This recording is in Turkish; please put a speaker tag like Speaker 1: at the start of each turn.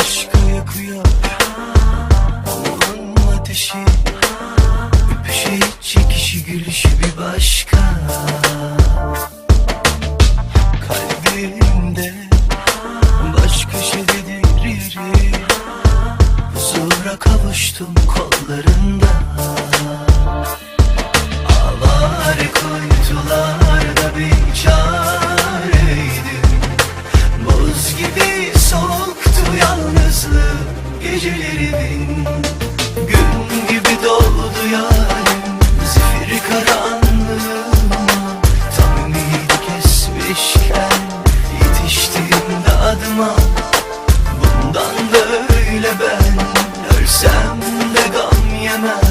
Speaker 1: Aşkı yakıyor. Allah'ın ateşi. Öpüşe çekişi gülüşü bir başka. Kalbimde Baş köşede diriri Huzura kavuştum kolların gözlerimin Gün gibi doldu yarim. Zifiri karanlığıma Tam kesmişken Yetiştim adıma Bundan böyle ben Ölsem de gam yemem.